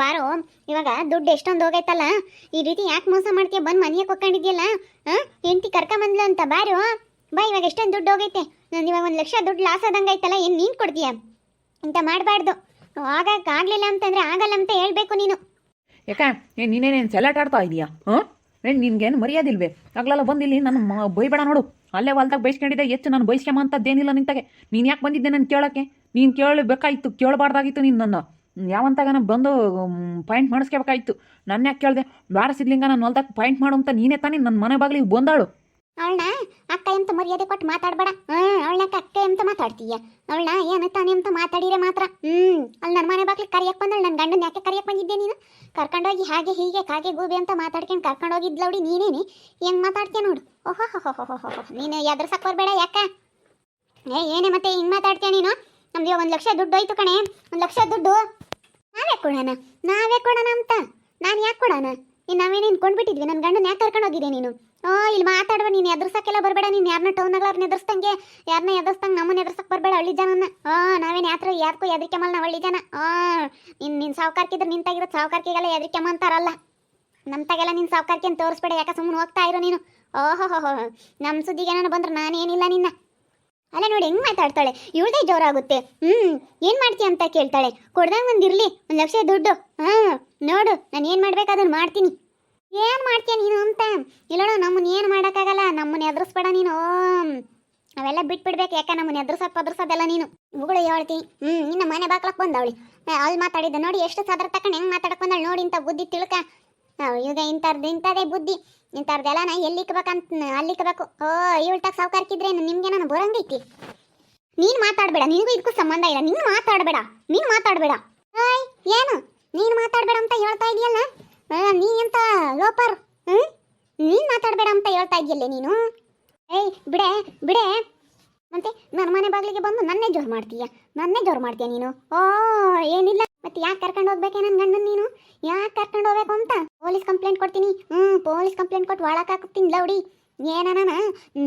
ಬಾರೋ, ಇವಾಗ ದುಡ್ಡು ಎಷ್ಟೊಂದು ಹೋಗೈತಲ್ಲ? ಈ ರೀತಿ ಯಾಕೆ ಮೋಸ ಮಾಡ್ತೀಯ? ಬಂದು ಮನೆಗೆ ಕೊಕ್ಕೊಂಡಿದ್ಯಲ್ಲ ಹೆಂಡತಿ ಕರ್ಕೊಂಬಂದ್ಲು ಅಂತ ಬಾರೋ. ಬಾ, ಇವಾಗ ಎಷ್ಟೊಂದು ದುಡ್ಡು ಹೋಗೈತೆ. ನಾನು ಇವಾಗ ಒಂದು ಲಕ್ಷ ದುಡ್ಡು ಲಾಸ್ ಆದಂಗೆ ಐತಲ್ಲ ಏನು ನೀನು ಕೊಡ್ತೀಯ? ಅಂತ ಮಾಡಬಾರ್ದು. ಆಗಲಿಲ್ಲ ಅಂತಂದ್ರೆ ಆಗಲ್ಲ ಅಂತ ಹೇಳಬೇಕು ನೀನು. ಯಾಕ ನೀನೇನೇನು ಆಡ್ತಾ ಇದೀಯಾ? ಹಾಂ ಏನು ನಿನ್ಗೇನು ಮರ್ಯಾದಿಲ್ವೇ ಆಗ್ಲೆಲ್ಲ ಬಂದಿಲ್ಲಿ ನಾನು ಬೈಬೇಡ ನೋಡು. ಅಲ್ಲೇ ಹೊಲ್ದಾಗ ಬೈಸ್ಕೊಂಡಿದ್ದೆ, ಹೆಚ್ಚು ನಾನು ಬೈಸ್ಕೊಂಬ ಅಂತದ್ದೇನಿಲ್ಲ ನಿಂತಾಗೆ. ನೀನು ಯಾಕೆ ಬಂದಿದ್ದೆ ನಾನು ಕೇಳೋಕ್ಕೆ? ನೀನು ಕೇಳಬೇಕಾಗಿತ್ತು ಕೇಳಬಾರ್ದಾಗಿತ್ತು ನೀನು ನನ್ನ. ಯಾವಂತಾಗ ನಾನು ಬಂದು ಪಾಯಿಂಟ್ ಮಾಡಿಸ್ಕೋಬೇಕಾಯ್ತು. ನನ್ನ ಯಾಕೆ ಕೇಳಿದೆ? ಬ್ಯಾಡ ಸಿದ್ಲಿಂಗ ನಾನು ಹೊಲ್ದಾಗ ಪಾಯಿಂಟ್ ಮಾಡು ಅಂತ ನೀನೇ ತಾನೇ ನನ್ನ ಮನೆ ಬಾಗಿಲಿಗೆ ಬಂದಾಳು. ಅವಳನ್ನ ಅಕ್ಕ ಎಂತ ಮರ್ಯಾದೆ ಕೊಟ್ಟು ಮಾತಾಡಬೇಡ. ಹ್ಮ್ ಅವಳನ್ನ ಅಕ್ಕ ಎಂತ ಮಾತಾಡ್ತೀಯ? ಅವಳನ್ನ ಏನು ತಾನೆ ಅಂತ ಮಾತಾಡಿರೆ ಮಾತ್ರ. ಹ್ಞೂ ಅಲ್ಲಿ ನನ್ನ ಮನೆ ಬಾಗ್ಲಿಗೆ ಕರಿಯಕ್ಕೆ ಬಂದಳು ನನ್ನ ಗಂಡನ ಯಾಕೆ ಕರಿಯಕ್ಕೆ ಬಂದಿದ್ದೆ ನೀನು? ಕರ್ಕೊಂಡೋಗಿ ಹಾಗೆ ಹೀಗೆ ಕಾಗೆ ಗೂಬೆ ಅಂತ ಮಾತಾಡ್ಕೊಂಡು ಕರ್ಕೊಂಡೋಗಿದ್ಲವಡಿ ನೀನೇನೆ? ಹೆಂಗೆ ಮಾತಾಡ್ತೀಯ ನೋಡು. ಓಹೋ ಹೋ ನೀನು ಎದ್ರ ಸಕ್ಕೋರ್ಬೇಡ ಯಾಕ? ಏ, ಏನೇ ಮತ್ತೆ ಹಿಂಗೆ ಮಾತಾಡ್ತೀಯ ನೀನು? ನಮ್ದು ಒಂದು ಲಕ್ಷ ದುಡ್ಡು ಹೋಯ್ತು ಕಣೆ. ಒಂದು ಲಕ್ಷ ದುಡ್ಡು. ನಾವೇ ಕೊಡೋಣ? ನಾವೇ ಕೊಡೋಣ ಅಂತ. ನಾನು ಯಾಕೆ ಕೊಡೋಣ? ಇನ್ನು ನಾವೇನೇನು ಕೊಂಡ್ಬಿಟ್ಟಿದ್ವಿ ನನ್ನ ಗಂಡನ ಯಾಕೆ ಕರ್ಕೊಂಡು ಹೋಗಿದ್ದೆ ನೀನು? ಓ, ಇಲ್ಲಿ ಮಾತಾಡುವ, ನೀನು ಎದುರ್ಸಕ್ಕೆಲ್ಲ ಬರಬೇಡ, ನೀನು ಯಾರನ್ನ ಟೌನ್ಗಳವ್ರನ್ನ ಎದುರಿಸ್ದಂಗೆ ಯಾರನ್ನ ಎದುರಿಸ್ದಂಗೆ ನಮ್ಮನ್ನ ಎದುರ್ಸಕ್ಕೆ ಬರಬೇಡ ಹಳ್ಳಿ ಜನನ ಆ ನಾವೇನು ಯಾತ್ರ ಯಾರಕ್ಕೂ ಎದ್ರಿಕೆ ಮಲ್ನ ನಾವು ಹಳ್ಳಿ ಜನ? ಆ ನಿನ್ನ ನಿನ್ನ ಸಾವುಕಾರ್ಕಿದ್ರೆ ನಿಂತಾಗಿರೋ ಸಾವುಕಾರ್ಕಿಗೆಲ್ಲ ಎದ್ರಿಕೆ ಅಂತಾರಲ್ಲ ನಮ್ಮ ತಗೆಲ್ಲ ನಿನ್ನ ಸಾವುಕಾರ್ಕಿ ಅಂತ ತೋರಿಸ್ಬೇಡ, ಯಾಕೆ ಸುಮ್ಮನೆ ಹೋಗ್ತಾ ಇರೋ ನೀನು? ಓಹೋ ಹೋ ನಮ್ಮ ಸುದ್ದಿಗೆ ಏನಾನು ಬಂದ್ರೆ ನಾನೇನಿಲ್ಲ ನಿನ್ನ. ಅಲ್ಲ ನೋಡಿ, ಹೆಂಗ್ ಮಾತಾಡ್ತಾಳೆ? ಇವಳದೇ ಜೋರಾಗುತ್ತೆ. ಹ್ಮ್, ಏನ್ ಮಾಡ್ತೀಯ ಅಂತ ಕೇಳ್ತಾಳೆ. ಕೊಡ್ದಂಗ್ ಒಂದಿರಲಿ ಒಂದ್ ಲಕ್ಷ ದುಡ್ಡು. ಹಾ, ನೋಡು, ನಾನು ಏನ್ ಮಾಡ್ಬೇಕು ಅದನ್ನ ಮಾಡ್ತೀನಿ. ಏನ್ ಮಾಡ್ತೀಯ ನೀನು ಅಂತ? ಇಲ್ಲೋಣ ನಮ್ಮನ್ನ ಏನ್ ಮಾಡಕ್ಕಾಗಲ್ಲ ನಮ್ಮನ್ನ ಎದುರಿಸ್ಬೇಡ ನೀನು. ಅವೆಲ್ಲ ಬಿಟ್ಬಿಡ್ಬೇಕು, ಯಾಕೆ ನಮ್ಮನ್ನ ಎದುರ್ಸಕ್ ಪದ್ರಸೋದೆಲ್ಲ ನೀನು. ಇವುಗಳು ಹೇಳ್ತೀನಿ ಹ್ಮ್ ನಿನ್ನ ಮನೆ ಬಾಕ್ಲಕ್ ಬಂದವಳಿ. ಅಲ್ಲಿ ಮಾತಾಡಿದ್ದೆ ನೋಡಿ, ಎಷ್ಟು ಸದ್ರ ತಕೊಂಡು ಹೆಂಗ್ ಮಾತಾಡಕ್ ಬಂದಳು ನೋಡಿ ಇಂಥ ಬುದ್ಧಿ ತಿಳ್ಕ. ನಾವು ಈಗ ಇಂಥರ್ದು, ಇಂಥದೇ ಬುದ್ಧಿ. ಇಂಥದ್ದೆಲ್ಲ ನಾ ಎಲ್ಲಿಕ್ಬೇಕಂತ ಅಲ್ಲಿಕ್ಬೇಕು ಓ ಇವಳ್ತಾಗ ಸಾವುಕಾರ್ಕಿದ್ರೆ ನಿಮ್ಗೆ ನಾನು ಬರಂಗೈತಿ ನೀನು ಮಾತಾಡ್ಬೇಡ, ನಿನಗೂ ಇದಕ್ಕೂ ಸಂಬಂಧ ಇಲ್ಲ. ನೀನು ಮಾತಾಡ್ಬೇಡ ನೀನು ಮಾತಾಡ್ಬೇಡ. ಹಾಯ್ ಏನು? ನೀನು ಮಾತಾಡ್ಬೇಡ ಅಂತ ಹೇಳ್ತಾ ಇದೆಯಲ್ಲ ನೀ ಎಂತ ಲೋಪರ್? ಹ್ಞೂ ನೀನು ಮಾತಾಡ್ಬೇಡ ಅಂತ ಹೇಳ್ತಾ ಇದೆಯಲ್ಲ ನೀನು? ಏಯ್, ಬಿಡೆ ಬಿಡೆ. ಮತ್ತೆ ನನ್ನ ಮನೆ ಬಾಗಿಲಿಗೆ ಬಂದು ನನ್ನೇ ಜೋರು ಮಾಡ್ತೀಯ? ನನ್ನೇ ಜೋರು ಮಾಡ್ತೀಯ ನೀನು? ಓ, ಏನಿಲ್ಲ. ಮತ್ತೆ ಯಾಕೆ ಕರ್ಕೊಂಡು ಹೋಗ್ಬೇಕೆ ನನ್ನ ಗಂಡನ್ ನೀನು? ಯಾಕೆ ಕರ್ಕೊಂಡು ಹೋಗ್ಬೇಕು ಅಂತ? ಪೊಲೀಸ್ ಕಂಪ್ಲೇಂಟ್ ಕೊಡ್ತೀನಿ. ಹ್ಞೂ ಪೊಲೀಸ್ ಕಂಪ್ಲೇಂಟ್ ಕೊಟ್ಟು ಒಳಕ್ಕೆ ಹಾಕ್ತೀನಿ ಲೌಡಿ. ಏನಾನ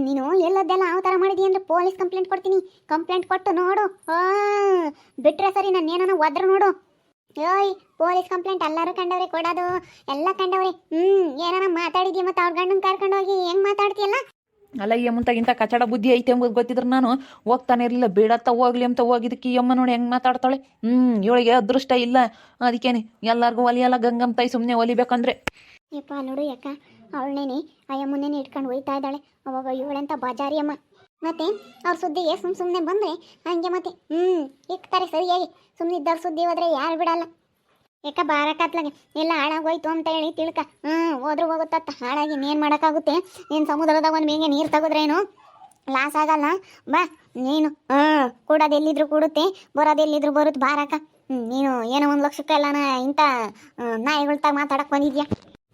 ನೀನು? ಎಲ್ಲದೆಲ್ಲ ಯಾವ ಥರ ಮಾಡಿದಿ ಅಂದ್ರೆ ಪೊಲೀಸ್ ಕಂಪ್ಲೇಂಟ್ ಕೊಡ್ತೀನಿ. ಕಂಪ್ಲೇಂಟ್ ಕೊಟ್ಟು ನೋಡು. ಬಿಟ್ರೆ ಸರಿ ನಾನು ಏನಾನ ಒದ್ರ ನೋಡು. ಏಯ್ ಪೊಲೀಸ್ ಕಂಪ್ಲೇಂಟ್ ಎಲ್ಲರೂ ಕಂಡವ್ರಿ, ಕೊಡೋದು. ಎಲ್ಲ ಕಂಡವ್ರಿ. ಹ್ಞೂ ಏನಾನ ಮಾತಾಡಿದ್ಯ ಮತ್ತೆ ಅವ್ರ ಗಂಡನ ಕರ್ಕೊಂಡು ಹೋಗಿ? ಹೆಂಗ್ ಮಾತಾಡ್ತೀಯಲ್ಲ? ಅಲ್ಲ, ಈ ಅಮ್ಮಂತಾಗಿಂತ ಕಚಡ ಬುದ್ಧಿ ಐತೆ ಎಂಬುದು ಗೊತ್ತಿದ್ರೆ ನಾನು ಹೋಗ್ತಾನೆ ಇರಲಿಲ್ಲ. ಬೇಡತ್ತ ಹೋಗ್ಲಿ ಅಂತ ಹೋಗಿದ್ದಕ್ಕೆ ಅಮ್ಮ ನೋಡಿ ಹೆಂಗೆ ಮಾತಾಡ್ತಾಳೆ. ಹ್ಞೂ ಇವಳಿಗೆ ಅದೃಷ್ಟ ಇಲ್ಲ. ಅದಕ್ಕೇನೆ ಎಲ್ಲರಿಗೂ ಒಲಿಯಲ್ಲ ಗಂಗಮ್ಮ ತಾಯಿ ಸುಮ್ಮನೆ ಒಲಿಬೇಕಂದ್ರೆ. ಯಪ್ಪ, ನೋಡು ಯಾಕ? ಅವಳನೇನೆ ಅಯ್ಯಮ್ಮನೇನೆ ಇಟ್ಕೊಂಡು ಹೋಯ್ತಾ ಇದ್ದಾಳೆ. ಅವಾಗ ಇವಳೆಂತ ಬಾಜಾರಿ ಅಮ್ಮ. ಮತ್ತೆ ಅವ್ರ ಸುದ್ದಿಗೆ ಸುಮ್ಮ ಸುಮ್ಮನೆ ಬಂದ್ರೆ ಹಂಗೆ ಮತ್ತೆ, ಹ್ಮ್, ಇಕ್ತಾರೆ ಸರಿಯಾಗಿ. ಸುಮ್ಮನೆ ಇದ್ದವ್ರ ಸುದ್ದಿ ಹೋದ್ರೆ ಯಾರು ಬಿಡಲ್ಲ. ಯಾಕ ಬಾರಕತ್ಲಾಗೆ ಎಲ್ಲ ಹಾಳಾಗೋಯ್ತು ಅಂತ ಹೇಳಿ ತಿಳ್ಕ. ಹ್ಮ್, ಹೋದ್ರು ಹೋಗುತ್ತತ್ತ. ಹಾಳಾಗಿ ಇನ್ನೇನು ಮಾಡೋಕ್ಕಾಗುತ್ತೆ? ನೀನ್ ಸಮುದ್ರದಾಗ ಒಂದು ಮೇಗೆ ನೀರು ತೆಗೆದ್ರೇನು? ಲಾಸ್ ಆಗಲ್ಲ. ಬಾ, ನೀನು. ಹಾಂ ಕೂಡೋದು ಎಲ್ಲಿದ್ರು ಕೂಡುತ್ತೆ. ಬರೋದು ಎಲ್ಲಿದ್ರು ಬರುತ್ತೆ ಬಾರಕ ನೀನು ಏನೋ ಒಂದು ಲಕ್ಷಕ್ಕೆಲ್ಲನ ಇಂಥ ನಾಯಿಗಳ್ತಾಗ ಮಾತಾಡಕ್ ಬಂದಿದ್ಯಾ?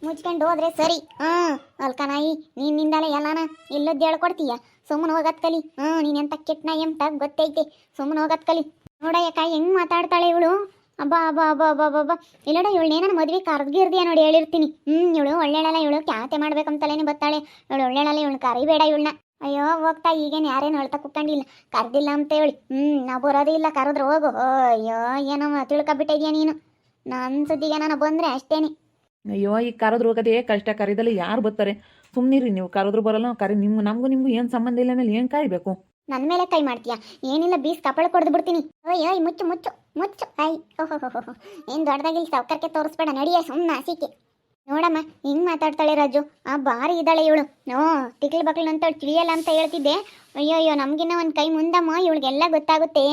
ಮುಚ್ಕೊಂಡು ಹೋದ್ರೆ ಸರಿ. ಹ್ಮ್ ಅಲ್ಕ ನಾಯಿ, ನಿನ್ನಿಂದಲೇ ಎಲ್ಲಾನ ಎಲ್ಲದ್ದು ಹೇಳ್ಕೊಡ್ತೀಯ? ಸುಮ್ಮನೆ ಹೋಗತ್ ಕಲಿ. ಹ್ಮ್ ನೀನ್ ಎಂತ ಕೆಟ್ಟ ನಾಯಿ ಅಂತ ಗೊತ್ತೈತೆ. ಸುಮ್ಮನೆ ಹೋಗತ್ ಕಲಿ. ನೋಡಯ್ಯಕ್ಕ ಹೆಂಗ್ ಮಾತಾಡ್ತಾಳೆ ಇವಳು? ಅಬ್ಬಾ ಅಬ್ಬಾ ಅಬ್ಬಾ ಅಬ್ಬಾ ಅಬ್ಬಾ ಅಬ್ಬಾ. ಇಲ್ಲೋಡ ಇವಳನ್ನೇನ ಮದ್ವೆ ಕರ್ಗಿರ್ದಿಯ ನೋಡಿ ಹೇಳಿರ್ತೀನಿ ಹ್ಮ್ ಇವಳು ಒಳ್ಳೆಳಲ್ಲ ಇವಳು ಕ್ಯಾತೆ ಮಾಡ್ಬೇಕಂತಲೇನೆ ಬತ್ತಾಳೆ. ಇವಳು ಒಳ್ಳೆಳಲ್ಲ ಇವಳು ಕರಿಬೇಡ ಇವಳನ್ನ. ಅಯ್ಯೋ ಹೋಗ್ತಾ ಈಗೇನು ಯಾರೇನು ಹೇಳ್ತಾ ಕುಕ್ಕಂಡಿಲ್ಲ. ಕರ್ದಿಲ್ಲ ಅಂತ ಹೇಳಿ. ಹ್ಮ್ ನಾ ಬರೋದೇ ಇಲ್ಲ ಕರೆದ್ರೆ ಹೋಗು. ಅಯ್ಯೋ ಏನೋ ತಿಳ್ಕೊಬಿಟ್ಟಿದ್ಯಾ ನೀನು? ನನ್ನ ಸುದ್ದಿಗೆ ನಾನು ಬಂದ್ರೆ ಅಷ್ಟೇನೆ. ಅಯ್ಯೋ ಈ ಕರೆದ್ರು ಹೋಗೋದೇ ಕಷ್ಟ. ಕರೀದಲ್ಲ ಯಾರು ಬರ್ತಾರೆ? ಸುಮ್ಮನಿರಿ ನೀವು. ಕರೆದ್ರು ಬರಲ್ಲ ಕರಿ ನಿಮ್ಮ ನಮಗೂ ನಿಮಗೂ ಏನು ಸಂಬಂಧ ಇಲ್ಲ ಮೇಲೆ ಏನು ಕಾಯಬೇಕು? ನನ್ನ ಮೇಲೆ ಕೈ ಮಾಡ್ತೀಯಾ? ಏನಿಲ್ಲ ಬೀಸ್ ಕಪಳ ಕೊಡ್ದು ಬಿಡ್ತೀನಿ. ಅಯ್ಯೋ ಮುಚ್ಚು ಮುಚ್ಚು. ಮುಚ್ಚು. ಐ ಓಹೋ ಏನು ದೊಡ್ಡದಾಗಿಲ್ಲಿ ಸಾವ್ಕಾರಕ್ಕೆ ತೋರಿಸ್ಬೇಡ. ನಡಿಯ ಸುಮ್ಮನೆ ಸಿಕ್ಕಿ ನೋಡಮ್ಮ, ಹಿಂಗ್ ಮಾತಾಡ್ತಾಳೆ ರಾಜು. ಆ ಬಾರಿ ಇದ್ದಾಳೆ ಇವಳು. ನೋ ತಿಕ್ಳು ಬಕ್ಳು ಅಂತ ತಿಳಿಯಲ್ಲ ಅಂತ ಹೇಳ್ತಿದ್ದೆ. ಅಯ್ಯೋ ಅಯ್ಯೋ ನಮ್ಗಿನ್ನ ಒಂದು ಕೈ ಮುಂದಮ್ಮ. ಇವಳಿಗೆಲ್ಲ ಗೊತ್ತಾಗುತ್ತೆ.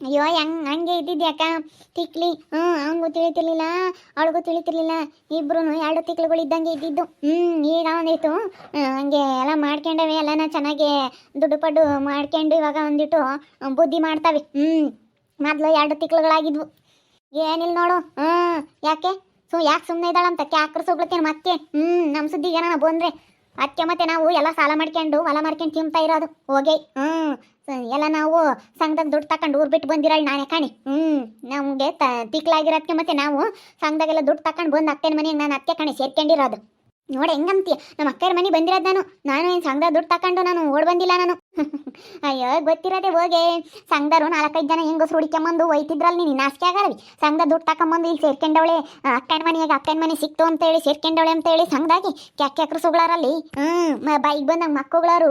ಅಯ್ಯೋ, ಹೆಂಗ್, ಹಂಗೆ ಇದ್ದಿದ್ಯಾಕ ತಿಕ್ಲಿ, ಹ್ಮ್, ಹಂಗೂ ತಿಳಿತಿರ್ಲಿಲ್ಲ. ಅವಳಿಗೂ ತಿಳಿತಿರ್ಲಿಲ್ಲ. ಇಬ್ರು ಎರಡು ತಿಕ್ಳುಗಳು ಇದ್ದಂಗೆ ಇದ್ದಿದ್ದು. ಹ್ಮ್, ಈಗ ಒಂದಿತ್ತು. ಹಂಗೆ ಎಲ್ಲ ಮಾಡ್ಕೊಂಡವೆ. ಎಲ್ಲನ ಚೆನ್ನಾಗಿ ದುಡ್ಡು ಪಡ್ಡು ಮಾಡ್ಕೊಂಡು ಇವಾಗ ಒಂದಿಟ್ಟು ಬುದ್ಧಿ ಮಾಡ್ತಾವೆ. ಹ್ಮ್. ಮೊದ್ಲು ಎರಡು ತಿಕ್ಳುಗಳಾಗಿದ್ವು. ಏನಿಲ್ಲ ನೋಡು ಹ್ಞೂ ಯಾಕೆ? ಸೊ, ಯಾಕೆ ಸುಮ್ಮನೆ ಇದ್ದಾಳಂತ ಕ್ಯಾಕ್ರ ಸುಗ್ಲತ್ತೇನು ಮತ್ತೆ? ಹ್ಞೂ ನಮ್ಮ ಸುದ್ದಿಗೆ ಏನಾನ ಬಂದ್ರೆ? ಅದಕ್ಕೆ ಮತ್ತೆ ನಾವು ಎಲ್ಲ ಸಾಲ ಮಾಡ್ಕೊಂಡು ಹೊಲ ಮಾಡ್ಕೊಂಡು ತಿಂತಾ ಇರೋದು. ಹೋಗಿ ಹ್ಞೂ ಎಲ್ಲ ನಾವು ಸಂಘದಾಗ ದುಡ್ಡು ತಕೊಂಡು ಊರು ಬಿಟ್ಟು ಬಂದಿರಲ್ಲ ನಾನೇ ಕಾಣಿ. ಹ್ಞೂ ನಮಗೆ ತ ತಿಕ್ಲಾಗಿರೋದಕ್ಕೆ ಮತ್ತೆ ನಾವು ಸಂಘದಾಗೆಲ್ಲ ದುಡ್ಡು ತಕೊಂಡು ಬಂದು ಅಕ್ಕನ ಮನೆಗೆ ನಾನು ಅತ್ತೆ ಕಾಣಿ ಸೇರ್ಕೊಂಡಿರೋದು ನೋಡಿ, ಹೆಂಗಂತೀಯ? ನಮ್ಮ ಅಕ್ಕರ ಮನೆ ಬಂದಿರೋದು ನಾನು. ನಾನು ಏನು ಸಂಘದಾಗ ದುಡ್ಡು ತಕೊಂಡು ನಾನು ಓಡ್ ಬಂದಿಲ್ಲ ನಾನು. ಅಯ್ಯೋ, ಗೊತ್ತಿರದೆ ಹೋಗೆ. ಸಂಗದರು ನಾಲ್ಕೈದು ಜನ ಹೆಂಗಸ್ರು ಹುಡಿಕೊಂಬಂದು ಒಯ್ತಿದ್ರಲ್ಲಿ ನೀನು. ನಾಸಿಕೆ ಆಗರವಿ ಸಂಘ ದುಡ್ಡು ತಕೊಂಬಂದು ಇಲ್ಲಿ ಸೇರ್ಕೊಂಡವಳೆ ಅಕ್ಕನ ಮನೆಯಾಗ ಅಕ್ಕನ ಮನೆ ಸಿಕ್ತು ಅಂತ ಹೇಳಿ ಸೇರ್ಕೊಂಡವಳೆ ಅಂತ ಹೇಳಿ ಸಂಘದಾಗಿ ಕ್ಯಾಕ್ಯಾಕ್ರು ಸುಗಳಾರಲ್ಲಿ. ಹ್ಞೂ ಬೈಕ್ ಬಂದಂಗೆ ಮಕ್ಕಳುಗಳಾರು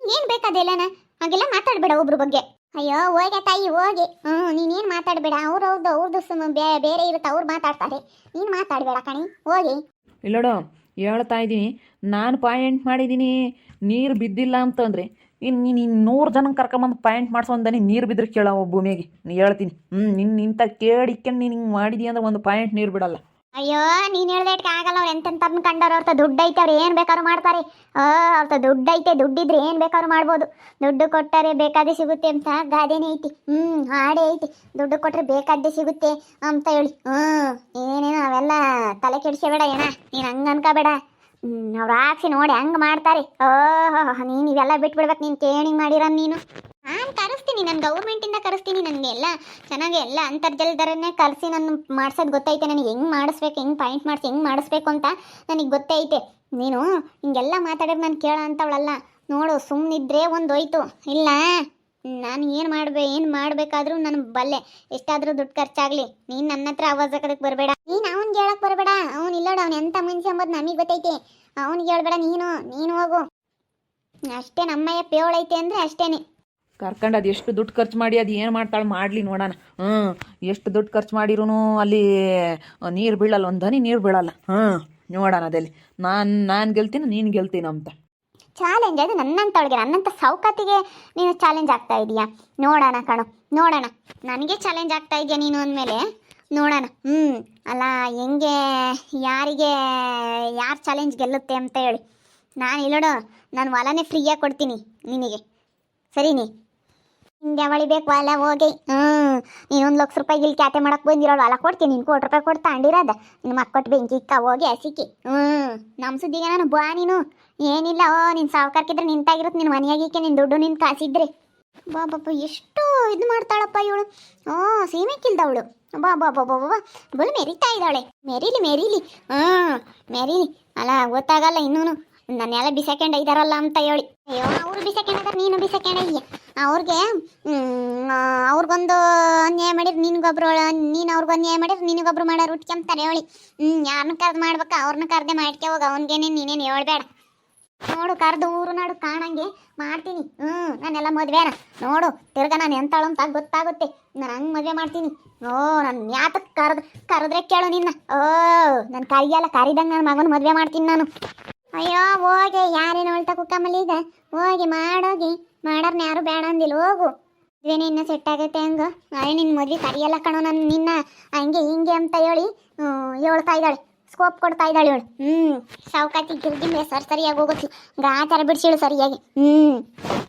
ಏನು ಬೇಕಾದೆಲ್ಲನ ಹಾಗೆಲ್ಲ ಮಾತಾಡ್ಬೇಡ ಒಬ್ರ ಬಗ್ಗೆ. ಅಯ್ಯೋ, ಹೋಗೆ ತಾಯಿ, ಹೋಗಿ. ಹ್ಞೂ ನೀನೇನು ಮಾತಾಡಬೇಡ. ಅವ್ರು ಅವ್ರದ್ದು ಅವ್ರದ್ದು ಬೇರೆ ಇರುತ್ತೆ, ಅವ್ರು ಮಾತಾಡ್ತಾರೆ. ನೀನು ಮಾತಾಡಬೇಡ ಕಣಿ. ಹೋಗಿ. ಇಲ್ಲೋಡು, ಹೇಳ್ತಾ ಇದ್ದೀನಿ. ನಾನು ಪಾಯಿಂಟ್ ಮಾಡಿದ್ದೀನಿ. ನೀರು ಬಿದ್ದಿಲ್ಲ ಅಂತಂದರೆ ಇನ್ನು ನೀನು ಇನ್ನೂರು ನೂರು ಜನ ಕರ್ಕೊಂಬಂದು ಪಾಯಿಂಟ್ ಮಾಡ್ಸೋಂದನಿ ನೀರು ಬಿದ್ದರೆ ಕೇಳೋ ಭೂಮಿಗೆ ನೀ ಹೇಳ್ತೀನಿ. ಹ್ಞೂ ನಿನ್ನ ಇಂಥ ಕೇಳಿಕೊಂಡು ನೀನು ಹಿಂಗೆ ಮಾಡಿದಿ ಅಂದ್ರೆ ಒಂದು ಪಾಯಿಂಟ್ ನೀರು ಬಿಡಲ್ಲ. ಅಯ್ಯೋ, ನೀನು ಹೇಳ್ದಕ್ಕೆ ಆಗಲ್ಲ. ಅವ್ರು ಎಂತ ಕಂಡವ್ರು ಅವ್ರ ದುಡ್ಡು ಐತೆ, ಅವ್ರು ಏನು ಬೇಕಾದ್ರೂ ಮಾಡ್ತಾರೆ. ಅವ್ರ ದುಡ್ಡು ಐತೆ ದುಡ್ಡಿದ್ರೆ ಏನು ಬೇಕಾದ್ರೂ ಮಾಡ್ಬೋದು. ದುಡ್ಡು ಕೊಟ್ಟರೆ ಬೇಕಾದೇ ಸಿಗುತ್ತೆ ಅಂತ ಗಾದೆನೇ ಐತಿ. ಹ್ಞೂ ಹಾಡೇ ಐತಿ. ದುಡ್ಡು ಕೊಟ್ಟರೆ ಬೇಕಾದ್ದೇ ಸಿಗುತ್ತೆ ಅಂತ ಹೇಳಿ. ಹ್ಞೂ ಏನೇನೋ ಅವೆಲ್ಲ ತಲೆ ಕೆಡಿಸಬೇಡ ಏನ? ನೀನು ಹಂಗೆ ಅನ್ಕೋಬೇಡ. ಅವ್ರು ಹಾಕ್ಸಿ ನೋಡಿ ಹಂಗೆ ಮಾಡ್ತಾರೆ. ಓಹೋ, ನೀನು ಇವೆಲ್ಲ ಬಿಟ್ಬಿಡ್ಬೇಕು, ನೀನು ಕೇಳಿ ಮಾಡಿರ ನೀನು. ನಾನು ಕರೆಸ್ತೀನಿ, ನಾನು ಗೌರ್ಮೆಂಟಿಂದ ಕರೆಸ್ತೀನಿ, ನನಗೆ ಎಲ್ಲ ಚೆನ್ನಾಗಿ ಎಲ್ಲ ಅಂತರ್ಜಲದರನ್ನೇ ಕರೆಸಿ ನಾನು ಮಾಡ್ಸೋದು ಗೊತ್ತೈತೆ, ನನಗೆ ಹೆಂಗೆ ಮಾಡಿಸ್ಬೇಕು, ಹೆಂಗೆ ಪಾಯಿಂಟ್ ಮಾಡಿಸಿ, ಹೆಂಗೆ ಮಾಡಿಸ್ಬೇಕು ಅಂತ ನನಗೆ ಗೊತ್ತೈತೆ. ನೀನು ಹಿಂಗೆಲ್ಲ ಮಾತಾಡೋದು ನಾನು ಕೇಳೋ ಅಂತವಳಲ್ಲ. ನೋಡು ಸುಮ್ಮನಿದ್ರೆ ಒಂದು ಹೋಯ್ತು ಇಲ್ಲ, ನಾನು ಏನು ಮಾಡ್ಬೇ, ಏನು ಮಾಡಬೇಕಾದ್ರೂ ನಾನು ಬಲ್ಲೆ. ಎಷ್ಟಾದರೂ ದುಡ್ಡು ಖರ್ಚಾಗಲಿ. ನೀನು ನನ್ನ ಹತ್ರ ಆವಾಜ್ ಹಾಕೋದಕ್ಕೆ ಬರಬೇಡ. ನೀನು ಅವ್ನಿಗೆ ಹೇಳಕ್ಕೆ ಬರಬೇಡ. ಅವ್ನು ಅವನು ಎಂತ ಎಂಥ ಮನುಷ್ಯ ಅಂಬೋದು ನಮಗೆ ಗೊತ್ತೈತೆ. ಅವನಿಗೆ ಹೇಳ್ಬೇಡ ನೀನು ನೀನು ಹೋಗು. ಅಷ್ಟೇ ನಮ್ಮಯ್ಯ ಪೇವಳೈತೆ ಅಂದ್ರೆ ಅಷ್ಟೇನೆ. ಕರ್ಕೊಂಡು ಅದು ಎಷ್ಟು ದುಡ್ಡು ಖರ್ಚು ಮಾಡಿ ಅದು ಏನು ಮಾಡ್ತಾಳೆ ಮಾಡಲಿ ನೋಡೋಣ. ಹ್ಞೂ ಎಷ್ಟು ದುಡ್ಡು ಖರ್ಚು ಮಾಡಿರೂ ಅಲ್ಲಿ ನೀರು ಬೀಳಲ್ಲ ಒಂದು ಹನಿ ನೀರು ಬೀಳಲ್ಲ. ಹ್ಞೂ ನೋಡೋಣ ಅದಲ್ಲಿ ನಾನು ನಾನು ಗೆಲ್ತೀನಿ ನೀನು ಗೆಲ್ತೀನಿ ಅಂತ. ಚಾಲೆಂಜ್ ಅದು ನನ್ನಂತವಳಿಗೆ ನನ್ನಂಥ ಸೌಕತ್ತಿಗೆ ನೀನು ಚಾಲೆಂಜ್ ಆಗ್ತಾ ಇದೀಯಾ? ನೋಡೋಣ ಕಣು ನೋಡೋಣ. ನನಗೆ ಚಾಲೆಂಜ್ ಆಗ್ತಾ ಇದೆಯಾ ನೀನು ಅಂದಮೇಲೆ? ನೋಡೋಣ. ಹ್ಞೂ ಅಲ್ಲ, ಹೆಂಗೆ, ಯಾರಿಗೆ, ಯಾರು ಚಾಲೆಂಜ್ ಗೆಲ್ಲುತ್ತೆ ಅಂತ ಹೇಳಿ. ನಾನು ಇಲ್ಲೋಡು ನಾನು ಹೊಲನೇ ಫ್ರೀಯಾಗಿ ಕೊಡ್ತೀನಿ ನಿನಗೆ. ಸರಿನಿ ನಿಂಗೆ ಅವಳಿ ಬೇಕು, ಹೊಲ ಹೋಗಿ. ಹ್ಞೂ ನೀನು ಒಂದು ಲಕ್ಷ ರೂಪಾಯಿ ಇಲ್ಲಿ ಕ್ಯಾತೆ ಮಾಡಕ್ಕೆ ಬಂದಿರೋಳು ಹೊಲ ಕೊಡ್ತೀನಿ. ನೀನು ಕೋಟಿ ರೂಪಾಯಿ ಕೊಡ್ತಾ ಅಂಡಿರೋದ. ನಿಮ್ಮ ಮಕ್ಕಟ್ಟು ಬೆಂಕಿ ಇಕ್ಕ ಹೋಗಿ ಹಸಿಕಿ. ಹ್ಞೂ ನಮ್ಮ ಸುದ್ದಿಗೆ ನಾನು ಬಾ ನೀನು. ಏನಿಲ್ಲ, ಓ ನಿನ್ನ ಸಾವುಕಾರ್ಕಿದ್ರೆ ನಿಂತಾಗಿರುತ್ತೆ ನಿನ್ನ ಮನೆಯಾಗಿಕ್ಕೆ ನಿನ್ನ ದುಡ್ಡು ನಿನ್ನ ಕಾಸಿದ್ರಿ. ಬಾಬಪ್ಪ ಬಾಬಾ ಎಷ್ಟು ಇದು ಮಾಡ್ತಾಳಪ್ಪ ಇವಳು. ಓ ಸೀಮೆ ಕಿಲ್ದವಳು ಬಾ ಬಾ ಬಾ ಬಾ ಬಾ ಬಲು ಮೆರಿತಾ ಇದ್ದಾಳೆ. ಮೆರೀಲಿ ಮೆರೀಲಿ. ಹ್ಞೂ ಮೆರೀಲಿ. ಅಲ್ಲ, ಗೊತ್ತಾಗಲ್ಲ ಇನ್ನೂನು. ನನ್ನೆಲ್ಲ ಬಿಸಾಕೊಂಡ ಇದಾರಲ್ಲ ಅಂತ ಹೇಳಿ. ಅಯ್ಯೋ ಅವ್ರು ಬಿಸಕೆಂಡ್ ನೀನು ಬಿಸಕೆಂಡ್ ಅಯ್ಯ ಅವ್ರಿಗೆ ಅವ್ರಿಗೊಂದು ಅನ್ಯಾಯ ಮಾಡಿದ್ರೆ ನಿನಗೊಬ್ರು, ನೀನು ಅವ್ರಿಗೆ ಅನ್ಯಾಯ ಮಾಡಿದ್ರೆ ನಿನಗೊಬ್ರು ಮಾಡೋರು ಉಟ್ಕೊಂತಾರೆ ಹೇಳಿ. ಹ್ಞೂ ಯಾರನ್ನ ಕರ್ದು ಮಾಡ್ಬೇಕು? ಅವ್ರನ್ನ ಕರ್ದೆ ಮಾಡ್ಕೆ ಹೋಗ? ಅವನಿಗೇನೆ ನೀನೇನು ಹೇಳ್ಬೇಡ. ನೋಡು, ಕರ್ದು ಊರು ನಾಡು ಕಾಣಂಗೆ ಮಾಡ್ತೀನಿ. ಹ್ಞೂ ನಾನೆಲ್ಲ ಮದುವೆನ ನೋಡು, ತಿರ್ಗ ನಾನು ಎಂತಾಳು ಅಂತ ಗೊತ್ತಾಗುತ್ತೆ. ನಾನು ಹಂಗೆ ಮದುವೆ ಮಾಡ್ತೀನಿ. ಓ ನನ್ನ ಯಾತಕ್ಕೆ ಕರೆದು ಕರೆದ್ರೆ ಕೇಳು ನಿನ್ನ. ಓ ನನ್ನ ಕೈಯೆಲ್ಲ ಕರಿದಂಗೆ ನನ್ನ ಮಗನ ಮದುವೆ ಮಾಡ್ತೀನಿ ನಾನು. ಅಯ್ಯೋ, ಹೋಗಿ, ಯಾರೇನು ಹೇಳ್ತಾ ಕುಕ್ಕಮ್ಮಲ್ಲಿ ಈಗ? ಹೋಗಿ, ಮಾಡೋಗಿ. ಮಾಡೋರ್ನ ಯಾರು ಬೇಡ ಅಂದಿಲ್ಲ. ಹೋಗು. ಮದುವೆನೇ ಇನ್ನೂ ಸೆಟ್ ಆಗುತ್ತೆ ಹಂಗೆ. ಅಯ್ಯೋ ನಿನ್ನ ಮದುವೆ ಕರಿಯಲ್ಲ ಕಣೋ ನಾನು ನಿನ್ನ. ಹಂಗೆ ಹಿಂಗೆ ಅಂತ ಹೇಳಿ ಹೇಳ್ತಾ ಇದ್ದಾಳೆ. ಸ್ಕೋಪ್ ಕೊಡ್ತಾ ಇದ್ದಾಳೆ ಇವಳು. ಹ್ಮ್, ಸಾವುಕಾತಿ ಗಿರ್ಗಿಂಬೆ ಸರ್ ಸರಿಯಾಗಿ ಹೋಗುತ್ತೆ. ಗಾತರ ಬಿಡಿಸಿಳು ಸರಿಯಾಗಿ. ಹ್ಮ್,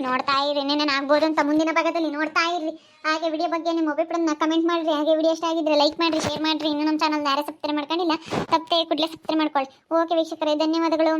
ನೋಡ್ತಾ ಇರಿ ಏನೇನೇನು ಆಗ್ಬೋದು ಅಂತ ಮುಂದಿನ ಭಾಗದಲ್ಲಿ ನೋಡ್ತಾ ಇರ್ರಿ. ಹಾಗೆ ವಿಡಿಯೋ ಬಗ್ಗೆ ನಿಮ್ಮ ಅಭಿಪ್ರಾಯನ ಕಮೆಂಟ್ ಮಾಡಿರಿ. ಹಾಗೆ ವಿಡಿಯೋ ಇಷ್ಟ ಆಗಿದ್ರೆ ಲೈಕ್ ಮಾಡಿರಿ ಶೇರ್ ಮಾಡಿರಿ. ಇನ್ನೂ ನಮ್ಮ ಚಾನಲ್ ಯಾರೇ ಸಬ್ಸ್ಕ್ರೈಬ್ ಮಾಡ್ಕೊಂಡಿಲ್ಲ, ತಪ್ಪದೆ ಕೂಡಲೇ ಸಬ್ಸ್ಕ್ರೈಬ್ ಮಾಡ್ಕೊಳ್ಳಿ. ಓಕೆ ವೀಕ್ಷಕರೇ, ಧನ್ಯವಾದಗಳು.